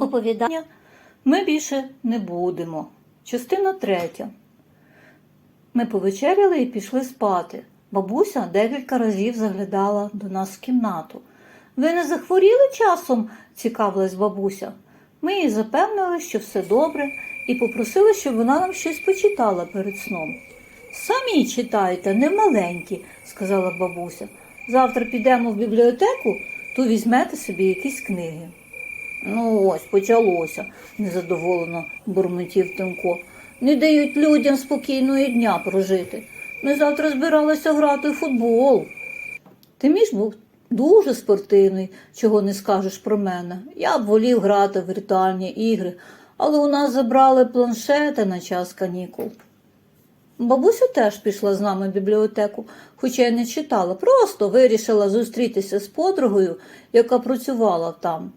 Оповідання ми більше не будемо. Частина третя. Ми повечеряли і пішли спати. Бабуся декілька разів заглядала до нас в кімнату. Ви не захворіли часом? цікавилась бабуся. Ми їй запевнили, що все добре, і попросили, щоб вона нам щось почитала перед сном. Самі читайте, не маленькі, сказала бабуся. Завтра підемо в бібліотеку, то візьмете собі якісь книги. Ну ось, почалося, незадоволено бурмотів Тимко. Не дають людям спокійного дня прожити. Ми завтра збиралися грати в футбол. Тиміш був дуже спортивний, чого не скажеш про мене. Я б волів грати в віртуальні ігри, але у нас забрали планшети на час канікул. Бабуся теж пішла з нами в бібліотеку, хоча й не читала, просто вирішила зустрітися з подругою, яка працювала там.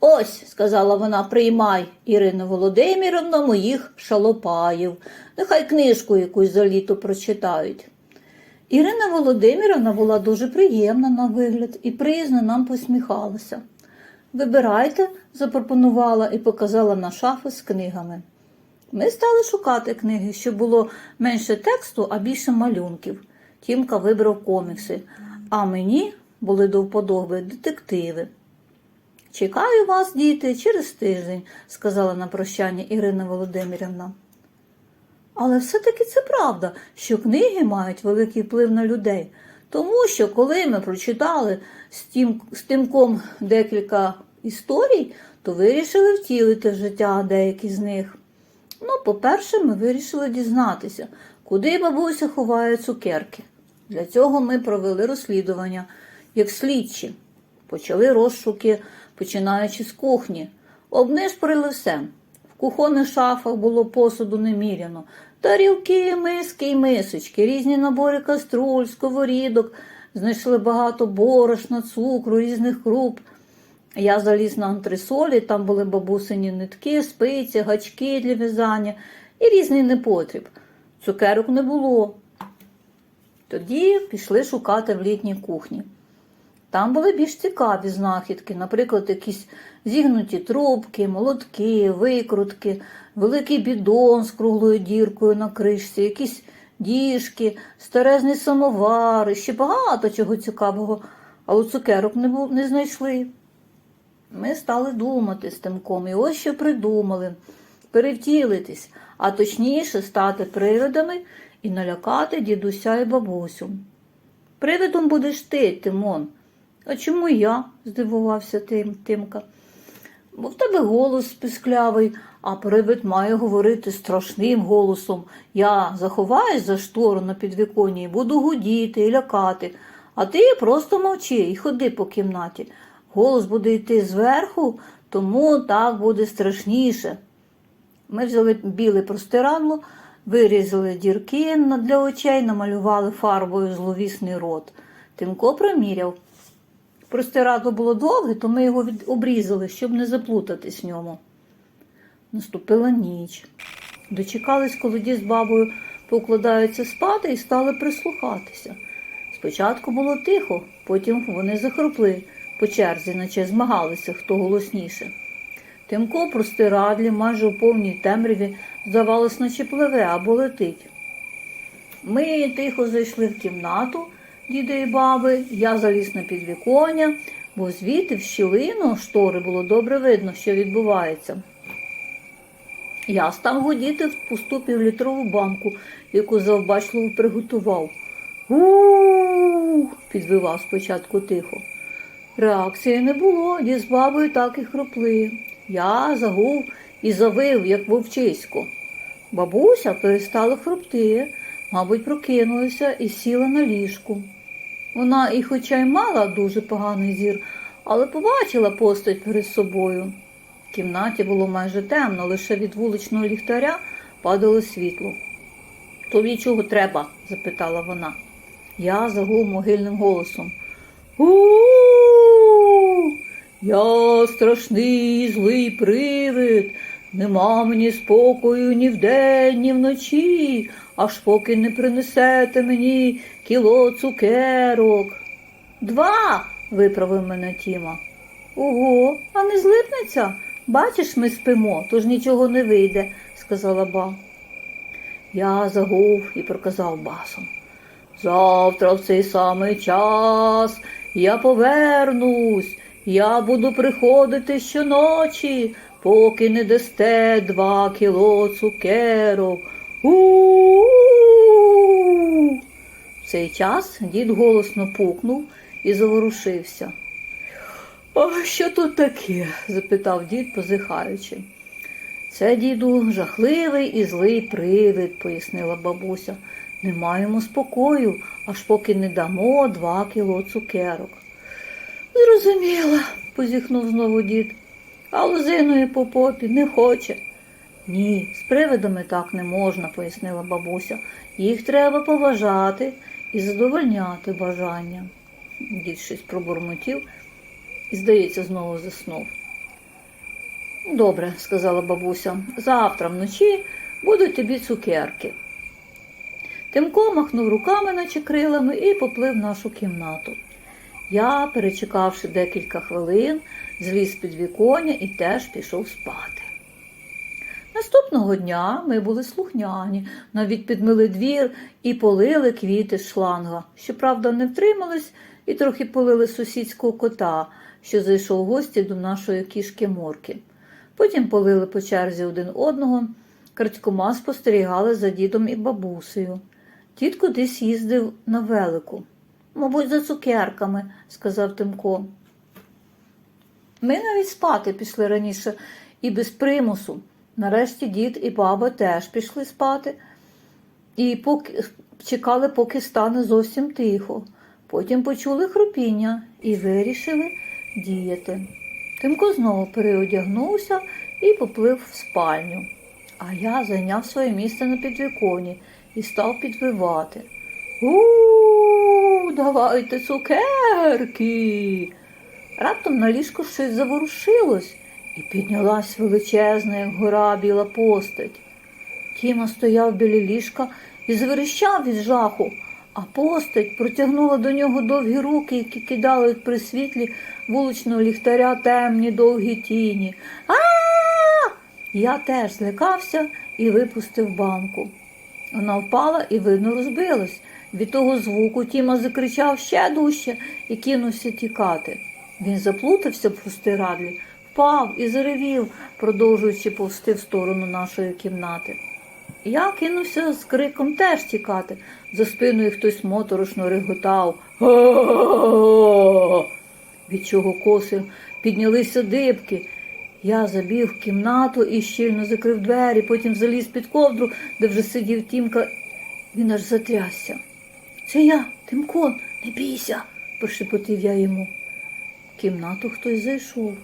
Ось, сказала вона, приймай, Ірина Володимирівна, моїх шалопаїв. Нехай книжку якусь за літо прочитають. Ірина Володимирівна була дуже приємна на вигляд і приязно нам посміхалася. Вибирайте, запропонувала і показала на шафи з книгами. Ми стали шукати книги, щоб було менше тексту, а більше малюнків. Тімка вибрав комікси, а мені були до вподоби детективи. Чекаю вас, діти, через тиждень, сказала на прощання Ірина Володимирівна. Але все-таки це правда, що книги мають великий вплив на людей, тому що коли ми прочитали з, тім, з тимком декілька історій, то вирішили втілити в життя деякі з них. Ну, по-перше, ми вирішили дізнатися, куди бабуся ховає цукерки. Для цього ми провели розслідування, як слідчі, почали розшуки, починаючи з кухні, обнишпорили все. В кухонних шафах було посуду неміряно, тарілки, миски й мисочки, різні набори каструль, сковорідок, знайшли багато борошна, цукру, різних круп. Я заліз на антресолі, там були бабусині нитки, спиці, гачки для в'язання і різний непотріб. Цукерок не було. Тоді пішли шукати в літній кухні. Там були більш цікаві знахідки, наприклад, якісь зігнуті трубки, молотки, викрутки, великий бідон з круглою діркою на кришці, якісь діжки, старезний самовар, ще багато чого цікавого, але цукерок не, бу- не знайшли. Ми стали думати з Тимком, і ось що придумали перевтілитись, а точніше стати привидами і налякати дідуся і бабусю. Привидом будеш ти, Тимон. А чому я? здивувався Тим, Тимка. Бо в тебе голос пісклявий, а привид має говорити страшним голосом. Я заховаюсь за штору на підвіконні і буду гудіти і лякати, а ти просто мовчи і ходи по кімнаті. Голос буде йти зверху, тому так буде страшніше. Ми взяли біле простирадло, вирізали дірки для очей, намалювали фарбою зловісний рот. Тимко приміряв. Простирадло було довге, то ми його обрізали, щоб не заплутатись в ньому. Наступила ніч. Дочекались, коли дід з бабою покладаються спати і стали прислухатися. Спочатку було тихо, потім вони захропли по черзі, наче змагалися, хто голосніше. Тимко простирадлі майже у повній темряві, здавалось, наче пливе або летить. Ми тихо зайшли в кімнату діда і баби, я заліз на підвіконня, бо звідти в щілину штори було добре видно, що відбувається. Я став гудіти в пусту півлітрову банку, яку завбачливо приготував. Ух, підвивав спочатку тихо. Реакції не було, дід з бабою так і хропли. Я загув і завив, як вовчисько. Бабуся перестала хропти, мабуть, прокинулася і сіла на ліжку. Вона і хоча й мала дуже поганий зір, але побачила постать перед собою. В кімнаті було майже темно, лише від вуличного ліхтаря падало світло. Тобі чого треба? запитала вона. Я загув могильним голосом. У, я страшний злий привид. Нема мені спокою ні вдень, ні вночі, аж поки не принесете мені кіло цукерок. Два, виправив мене Тіма. Ого, а не злипнеться? Бачиш, ми спимо, тож нічого не вийде, сказала ба. Я загув і проказав басом. Завтра в цей самий час я повернусь, я буду приходити щоночі, поки не дасте два кіло цукерок. У-у-у. В цей час дід голосно пукнув і заворушився. А що тут таке? запитав дід, позихаючи. Це, діду, жахливий і злий привид, пояснила бабуся. Не маємо спокою, аж поки не дамо два кіло цукерок. Зрозуміла, позіхнув знову дід, а лозиною по попі не хоче. Ні, з привидами так не можна, пояснила бабуся. Їх треба поважати і задовольняти бажання. Дід щось пробурмотів і, здається, знову заснув. Добре, сказала бабуся, завтра вночі будуть тобі цукерки. Тимко махнув руками, наче крилами, і поплив в нашу кімнату. Я, перечекавши декілька хвилин, зліз під віконня і теж пішов спати. Наступного дня ми були слухняні, навіть підмили двір і полили квіти шланга. Щоправда, не втримались і трохи полили сусідського кота, що зайшов в гості до нашої кішки Морки. Потім полили по черзі один одного, крадькома спостерігали за дідом і бабусею. Дід кудись їздив на велику. Мабуть, за цукерками, сказав Тимко. Ми навіть спати пішли раніше і без примусу. Нарешті дід і баба теж пішли спати і поки, чекали, поки стане зовсім тихо. Потім почули хрупіння і вирішили діяти. Тимко знову переодягнувся і поплив в спальню. А я зайняв своє місце на підвіконі і став підвивати. У, давайте цукерки. Раптом на ліжку щось заворушилось і піднялась величезна, як гора біла постать. Тіма стояв біля ліжка і зверещав від жаху, а постать протягнула до нього довгі руки, які кидали при світлі вуличного ліхтаря темні довгі тіні. А! Я теж злякався і випустив банку. Вона впала і, видно, розбилась. Від того звуку Тіма закричав ще дужче і кинувся тікати. Він заплутався в простирадлі, впав і заревів, продовжуючи повсти в сторону нашої кімнати. Я кинувся з криком теж тікати. За спиною хтось моторошно реготав. Від чого коси піднялися дибки. Я забіг в кімнату і щільно закрив двері, потім заліз під ковдру, де вже сидів Тімка. Він аж затрясся. Це я, Тимко, не бійся, прошепотів я йому. Кімнату хтось зайшов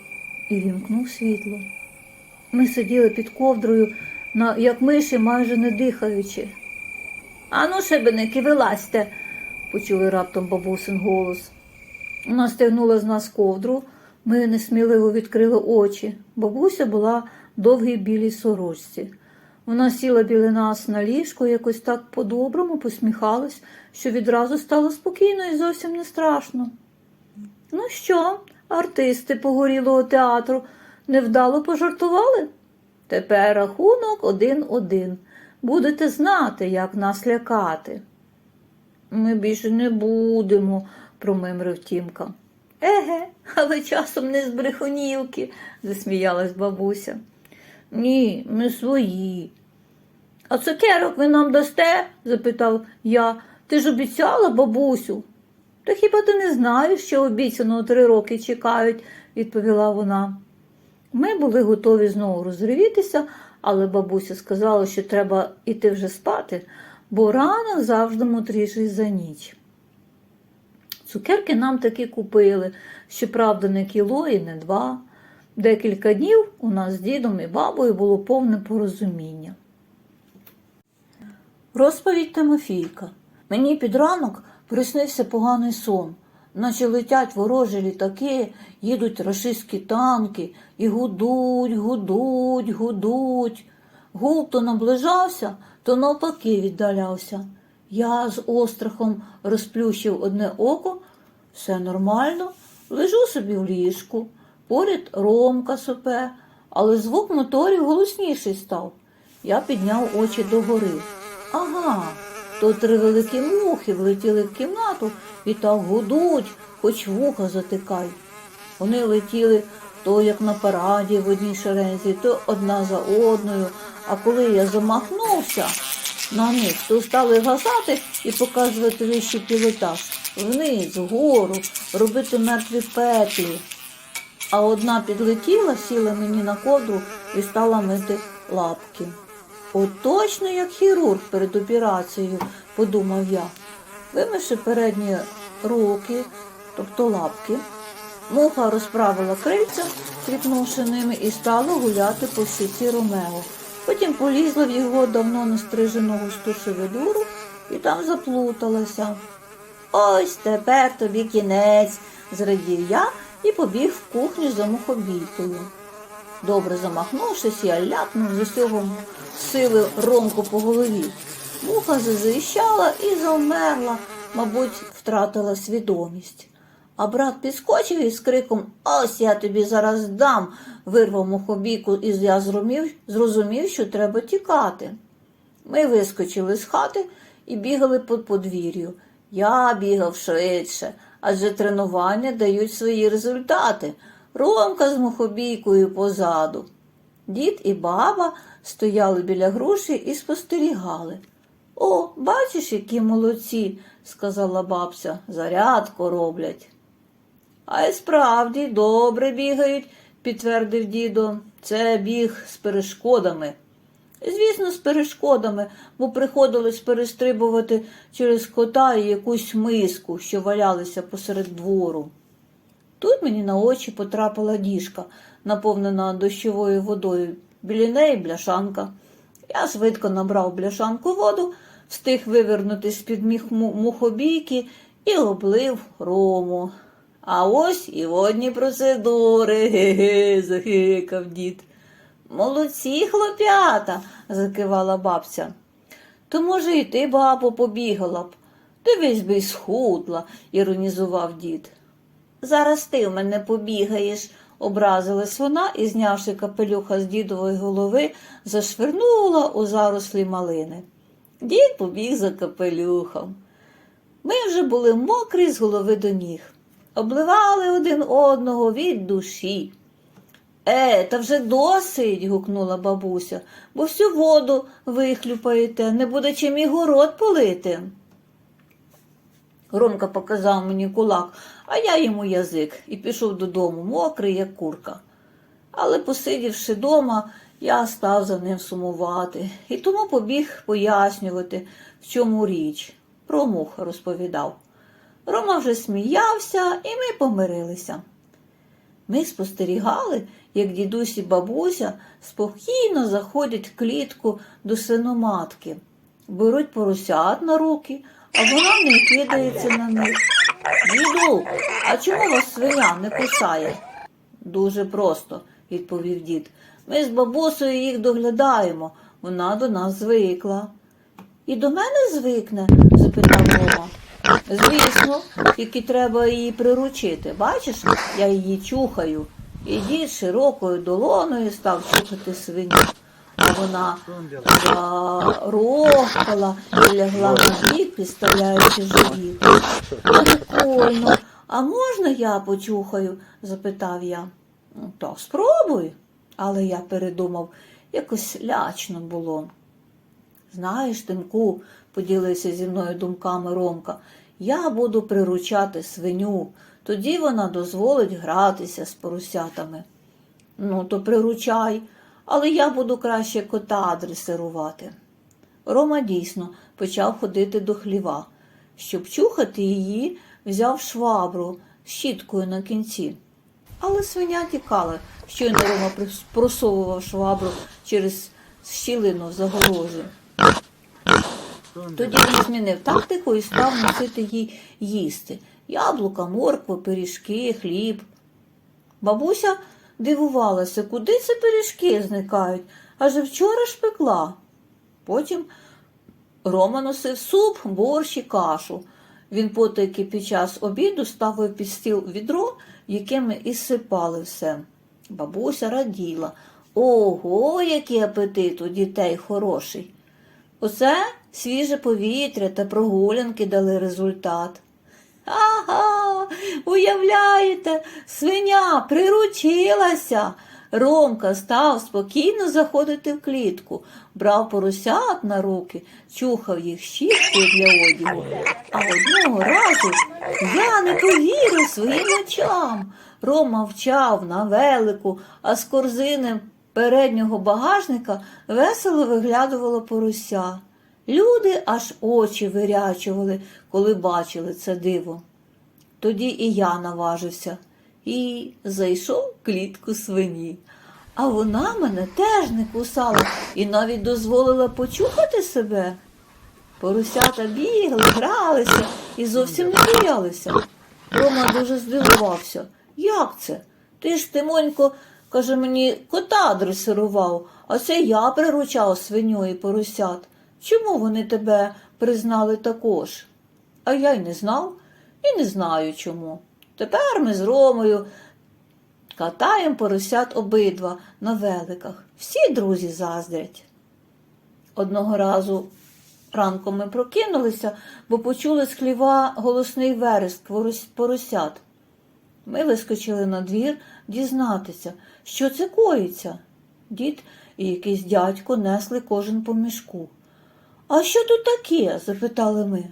і вімкнув світло. Ми сиділи під ковдрою, як миші, майже не дихаючи. Ану, шибеники, вилазьте, почули раптом бабусин голос. Вона стягнула з нас ковдру, ми несміливо відкрили очі. Бабуся була в довгій білій сорочці. Вона сіла біля нас на ліжко, якось так по-доброму посміхалась, що відразу стало спокійно і зовсім не страшно. Ну що, артисти погорілого театру невдало пожартували? Тепер рахунок один-один. Будете знати, як нас лякати. Ми більше не будемо, промимрив Тімка. Еге, але часом не з брехунівки, засміялась бабуся. Ні, ми свої. А цукерок ви нам дасте? запитав я. Ти ж обіцяла, бабусю? Та хіба ти не знаєш, що обіцяного три роки чекають, відповіла вона. Ми були готові знову розривітися, але бабуся сказала, що треба йти вже спати, бо ранок завжди мудріший за ніч. Цукерки нам таки купили, щоправда, не кіло і не два. Декілька днів у нас з дідом і бабою було повне порозуміння. Розповідь Тимофійка. Мені під ранок приснився поганий сон, наче летять ворожі літаки, їдуть рашистські танки і гудуть, гудуть, гудуть. Гул то наближався, то навпаки віддалявся. Я з острахом розплющив одне око, все нормально, лежу собі в ліжку, поряд Ромка сопе, але звук моторів голосніший став. Я підняв очі догори. Ага, то три великі мухи влетіли в кімнату і так гудуть, хоч вуха затикай. Вони летіли то як на параді в одній шерензі, то одна за одною. А коли я замахнувся на них, то стали гасати і показувати вищий пілотаж. Вниз, вгору, робити мертві петлі. А одна підлетіла, сіла мені на ковдру і стала мити лапки. От точно як хірург перед операцією, подумав я. Вимивши передні руки, тобто лапки, муха розправила крильця, тріпнувши ними, і стала гуляти по щиці Ромео. Потім полізла в його давно не стрижену густу шевелюру і там заплуталася. Ось тепер тобі кінець, зрадів я і побіг в кухню за мухобійкою. Добре замахнувшись, я ляпнув з усього сили ромку по голові. Муха зазищала і завмерла, мабуть, втратила свідомість. А брат підскочив із криком Ось я тобі зараз дам, вирвав мухобійку, і я зрозумів, зрозумів, що треба тікати. Ми вискочили з хати і бігали по подвір'ю. Я бігав швидше, адже тренування дають свої результати. Ромка з мухобійкою позаду. Дід і баба стояли біля груші і спостерігали. О, бачиш, які молодці, сказала бабця, зарядку роблять. А й справді добре бігають, підтвердив дідо. Це біг з перешкодами. Звісно, з перешкодами, бо приходилось перестрибувати через кота і якусь миску, що валялися посеред двору. Тут мені на очі потрапила діжка, наповнена дощовою водою. Біля неї бляшанка. Я швидко набрав бляшанку воду, встиг вивернути з-під мухобійки і облив рому. А ось і водні процедури, ге-ге, захикав дід. Молодці, хлоп'ята, закивала бабця. То, може, і ти, бабо, побігала б. Дивись би й схудла, іронізував дід. Зараз ти в мене побігаєш, образилась вона і, знявши капелюха з дідової голови, зашвирнула у зарослі малини. Дід побіг за капелюхом. Ми вже були мокрі з голови до ніг, обливали один одного від душі. Е, та вже досить, гукнула бабуся, бо всю воду вихлюпаєте, не буде чим і город полити. Ромка показав мені кулак, а я йому язик і пішов додому, мокрий, як курка. Але, посидівши дома, я став за ним сумувати і тому побіг пояснювати, в чому річ. Про мух розповідав. Рома вже сміявся, і ми помирилися. Ми спостерігали, як дідусь і бабуся спокійно заходять в клітку до свиноматки, беруть поросят на руки, а вона не кидається на них. Діду, а чому вас свиня не кусає? Дуже просто, відповів дід. Ми з бабусею їх доглядаємо, вона до нас звикла. І до мене звикне? запитав Рома. Звісно, тільки треба її приручити. Бачиш, я її чухаю. І дід широкою долоною став чухати свиню. Вона зарохкала і лягла на бік, підставляючи живіт. Прикольно. А можна я почухаю? запитав я. «Ну, Так, спробуй. Але я передумав, якось лячно було. Знаєш, Тимку, поділився зі мною думками Ромка, я буду приручати свиню, тоді вона дозволить гратися з поросятами. Ну, то приручай, але я буду краще кота дресирувати. Рома дійсно почав ходити до хліва. Щоб чухати її, взяв швабру з щіткою на кінці. Але свиня тікала, щойно Рома прос- просовував швабру через щілину в загорожі. Тоді він змінив тактику і став носити їй їсти яблука, морква, пиріжки, хліб. Бабуся дивувалася, куди ці пиріжки зникають, адже вчора ж пекла. Потім Рома носив суп, борщ і кашу. Він потайки під час обіду ставив під стіл відро, яке ми і сипали все. Бабуся раділа. Ого, який апетит у дітей хороший. Усе свіже повітря та прогулянки дали результат. Ага, уявляєте, свиня приручилася. Ромка став спокійно заходити в клітку, брав поросят на руки, чухав їх щіткою для одягу. А одного разу я не повірив своїм очам. Рома вчав на велику, а з корзини переднього багажника весело виглядувало порося. Люди аж очі вирячували, коли бачили це диво. Тоді і я наважився і зайшов в клітку свині. А вона мене теж не кусала і навіть дозволила почухати себе. Поросята бігли, гралися і зовсім не боялися. Рома дуже здивувався. Як це? Ти ж, Тимонько, каже мені, кота дресирував, а це я приручав свиню і поросят. Чому вони тебе признали також? А я й не знав і не знаю чому. Тепер ми з Ромою катаємо поросят обидва на великах. Всі друзі заздрять. Одного разу ранком ми прокинулися, бо почули з хліва голосний вереск поросят. Ми вискочили на двір дізнатися, що це коїться. Дід і якийсь дядько несли кожен по мішку. А що тут таке? запитали ми.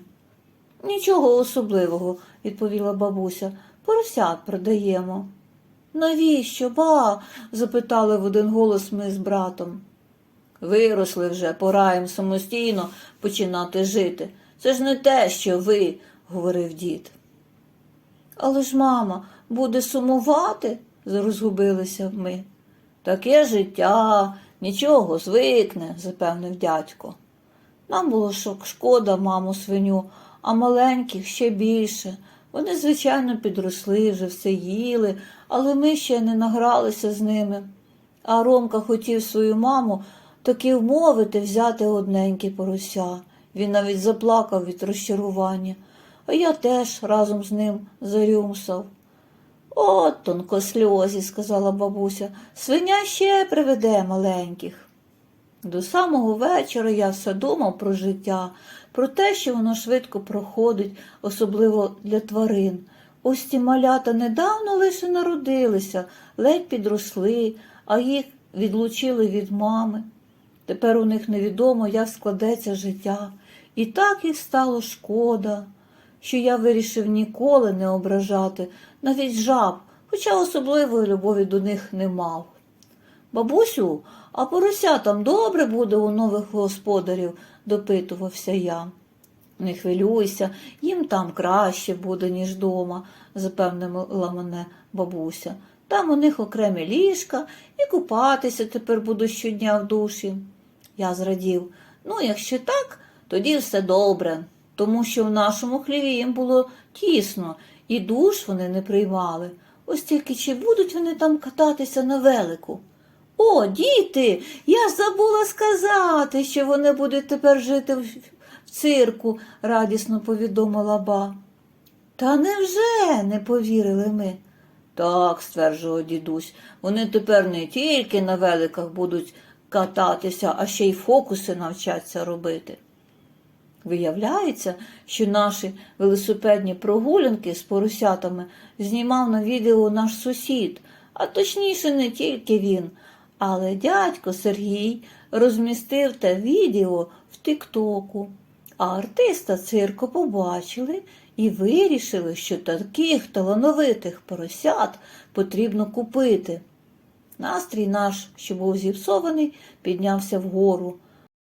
Нічого особливого, відповіла бабуся. Поросят продаємо. Навіщо, ба? запитали в один голос ми з братом. Виросли вже, пора їм самостійно починати жити. Це ж не те, що ви, говорив дід. Але ж мама буде сумувати, розгубилися ми. Таке життя, нічого, звикне, запевнив дядько. Нам було шок шкода маму свиню, а маленьких ще більше. Вони, звичайно, підросли, вже все їли, але ми ще не награлися з ними. А Ромка хотів свою маму таки вмовити взяти одненьке порося. Він навіть заплакав від розчарування, а я теж разом з ним зарюмсав. От тонкосльозі, сказала бабуся, свиня ще приведе маленьких. До самого вечора я все думав про життя, про те, що воно швидко проходить, особливо для тварин. Ось ті малята недавно лише народилися, ледь підросли, а їх відлучили від мами. Тепер у них невідомо, як складеться життя, і так їх стало шкода, що я вирішив ніколи не ображати навіть жаб, хоча особливої любові до них не мав. Бабусю, а поросятам добре буде у нових господарів, допитувався я. Не хвилюйся, їм там краще буде, ніж дома, запевнила мене бабуся. Там у них окремі ліжка і купатися тепер буду щодня в душі. Я зрадів. Ну, якщо так, тоді все добре, тому що в нашому хліві їм було тісно, і душ вони не приймали. Ось тільки чи будуть вони там кататися на велику? О, діти, я забула сказати, що вони будуть тепер жити в, в цирку, радісно повідомила ба. Та невже? не повірили ми. Так, стверджував дідусь, вони тепер не тільки на великах будуть кататися, а ще й фокуси навчаться робити. Виявляється, що наші велосипедні прогулянки з поросятами знімав на відео наш сусід, а точніше не тільки він, але дядько Сергій розмістив те відео в Тіктоку. А артиста цирку побачили і вирішили, що таких талановитих поросят потрібно купити. Настрій наш, що був зіпсований, піднявся вгору.